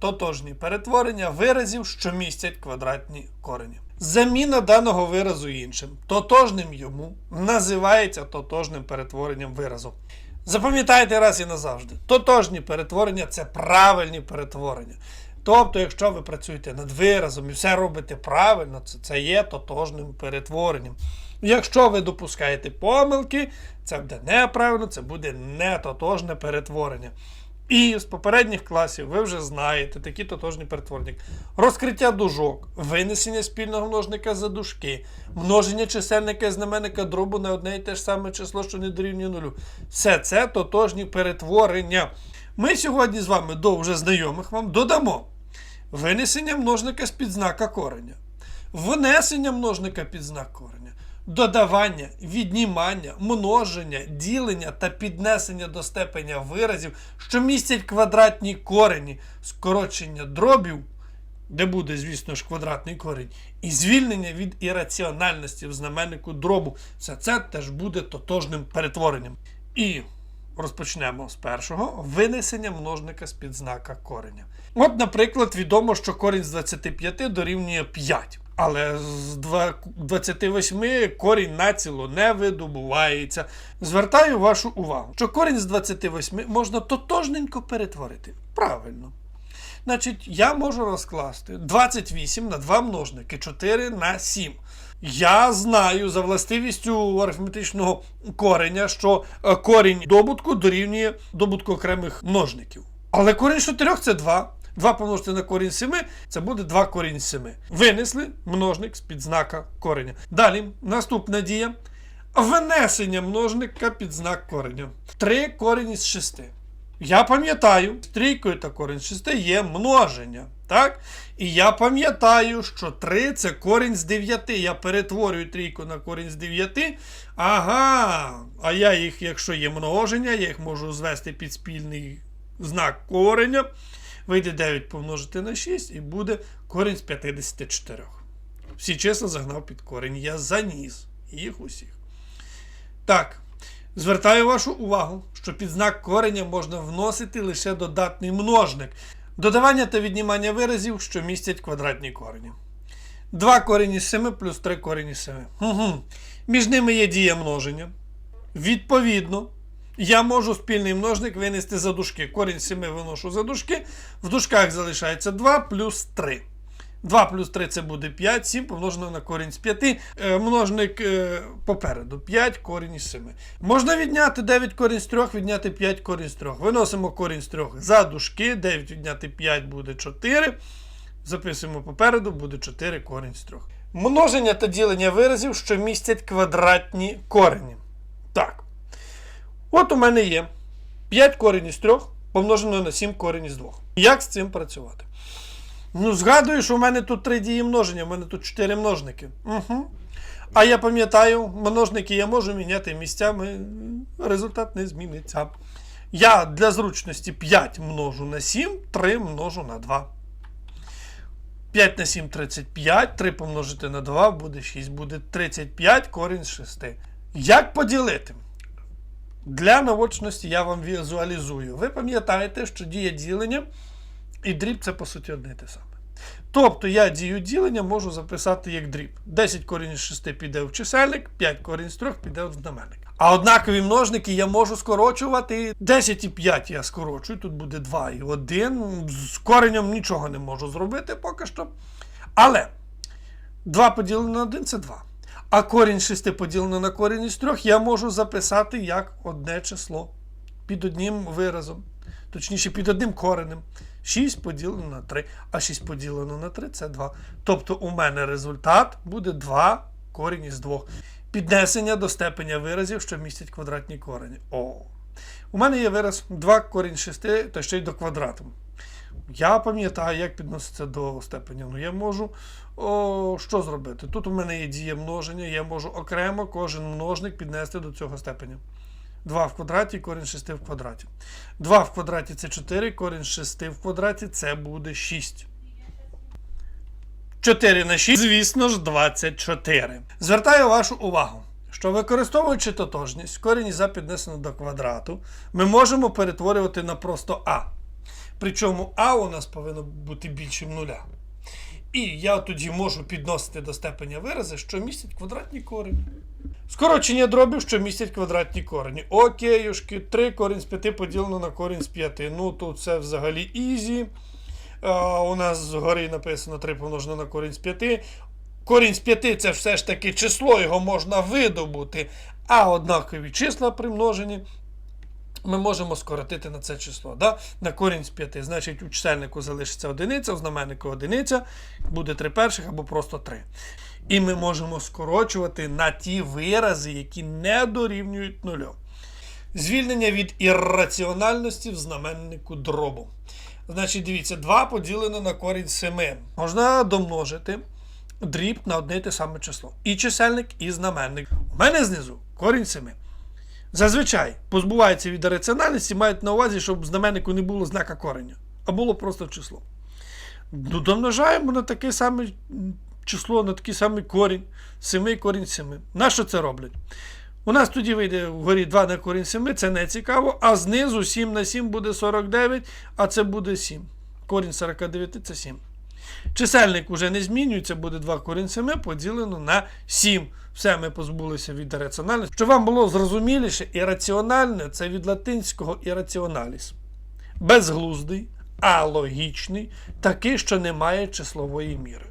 тотожні перетворення виразів, що містять квадратні корені. Заміна даного виразу іншим, тотожним йому, називається тотожним перетворенням виразу. Запам'ятайте раз і назавжди: тотожні перетворення це правильні перетворення. Тобто, якщо ви працюєте над виразом і все робите правильно, це, це є тотожним перетворенням. Якщо ви допускаєте помилки, це буде неправильно, це буде нетотожне перетворення. І з попередніх класів ви вже знаєте такі тотожні перетворення. як Розкриття дужок, винесення спільного множника за дужки, множення чисельника і знаменника дробу на одне і те ж саме число, що не дорівнює нулю. Все це тотожні перетворення. Ми сьогодні з вами до вже знайомих вам додамо винесення множника з підзнака кореня, внесення множника під знак кореня, додавання, віднімання, множення, ділення та піднесення до степеня виразів, що містять квадратні корені, скорочення дробів, де буде, звісно ж, квадратний корінь, і звільнення від ірраціональності в знаменнику дробу. Все це теж буде тотожним перетворенням. І розпочнемо з першого винесення множника з підзнака кореня. От, наприклад, відомо, що корінь з 25 дорівнює 5. Але з 28 корінь націло не видобувається. Звертаю вашу увагу, що корінь з 28 можна тотожненько перетворити. Правильно. Значить, я можу розкласти 28 на 2 множники, 4 на 7. Я знаю за властивістю арифметичного кореня, що е, корінь добутку дорівнює добутку окремих множників. Але корінь 4 це 2. 2 помножити на корінь 7 це буде 2 корінь 7. Винесли множник з під знака кореня. Далі, наступна дія. Винесення множника під знак кореня. 3 корінь із 6. Я пам'ятаю, трійкою та корінь 6 є множення. Так? І я пам'ятаю, що 3 це корінь з 9. Я перетворюю трійку на корінь з 9. Ага. А я їх, якщо є множення, я їх можу звести під спільний знак кореня. Вийде 9 помножити на 6 і буде корінь з 54. Всі числа загнав під корінь. Я заніс їх усіх. Так. Звертаю вашу увагу, що під знак кореня можна вносити лише додатний множник. Додавання та віднімання виразів, що містять квадратні корені. 2 корені з 7 плюс 3 корені з 7. Угу. Між ними є дія множення. Відповідно, я можу спільний множник винести за дужки. Корінь з 7 виношу за дужки. В дужках залишається 2 плюс 3. 2 плюс 3 це буде 5, 7 помножено на корінь з 5. Е, множник е, попереду 5 корінь із 7. Можна відняти 9 корінь з 3, відняти 5 корінь з 3. Виносимо корінь з 3 за дужки. 9 відняти 5 буде 4. Записуємо попереду, буде 4 корінь з 3. Множення та ділення виразів, що містять квадратні корені. Так. От у мене є 5 корінь із 3 помножено на 7 корінь із 2. Як з цим працювати? Ну, згадую, що в мене тут три дії множення, в мене тут чотири множники. Угу. А я пам'ятаю, множники я можу міняти місцями, результат не зміниться. Я для зручності 5 множу на 7, 3 множу на 2. 5 на 7 35, 3 помножити на 2 буде 6, буде 35 корінь з 6. Як поділити? Для навочності я вам візуалізую. Ви пам'ятаєте, що дія ділення і дріб це по суті одне і те саме. Тобто я дію ділення можу записати як дріб. 10 корінь з 6 піде в чисельник, 5 корінь з 3 піде в знаменник. А однакові множники я можу скорочувати. 10 і 5 я скорочую, тут буде 2 і 1. З коренем нічого не можу зробити поки що. Але 2 поділено на 1 це 2. А корінь 6 поділено на корінь із 3 я можу записати як одне число під одним виразом. Точніше, під одним коренем. 6 поділено на 3, а 6 поділено на 3 це 2. Тобто у мене результат буде 2 корінь із 2. Піднесення до степеня виразів, що містять квадратні корені. О. У мене є вираз 2 корінь 6, та ще й до квадрату. Я пам'ятаю, як підноситься до степеня. Ну, я можу о, що зробити? Тут у мене є дія множення, я можу окремо кожен множник піднести до цього степеня. 2 в квадраті, корінь 6 в квадраті. 2 в квадраті це 4, корінь 6 в квадраті це буде 6. 4 на 6, звісно ж, 24. Звертаю вашу увагу, що використовуючи тотожність, корінь за піднесено до квадрату, ми можемо перетворювати на просто А. Причому А у нас повинно бути більшим нуля. І я тоді можу підносити до степеня вирази, що містять квадратні корені. Скорочення дробів, що містять квадратні корені. Окейушки, 3 корінь з 5 поділено на корінь з 5. Ну тут це взагалі ізі. А, у нас згори написано 3 помножено на корінь з 5. Корінь з 5 це все ж таки число, його можна видобути. А однакові числа примножені ми можемо скоротити на це число. Да? На корінь з 5. Значить, у чисельнику залишиться одиниця, у знаменнику одиниця, буде 3 перших або просто 3. І ми можемо скорочувати на ті вирази, які не дорівнюють нулю. Звільнення від ірраціональності в знаменнику дробу. Значить, дивіться, 2 поділено на корінь 7. Можна домножити дріб на одне те саме число. І чисельник, і знаменник. У мене знизу корінь 7. Зазвичай позбуваються від раціональності, мають на увазі, щоб знаменнику не було знака кореня, а було просто число. Ну, домножаємо на таке саме число, на такий самий корінь. 7 корінь 7. На що це роблять? У нас тоді вийде вгорі 2 на корінь 7, це не цікаво, а знизу 7 на 7 буде 49, а це буде 7. Корінь 49 це 7. Чисельник уже не змінюється, буде 2 корінь 7 поділено на 7. Все, ми позбулися від раціональності. Щоб вам було зрозуміліше, ірраціональне це від латинського ірраціоналіс. Безглуздий, алогічний, такий, що не має числової міри.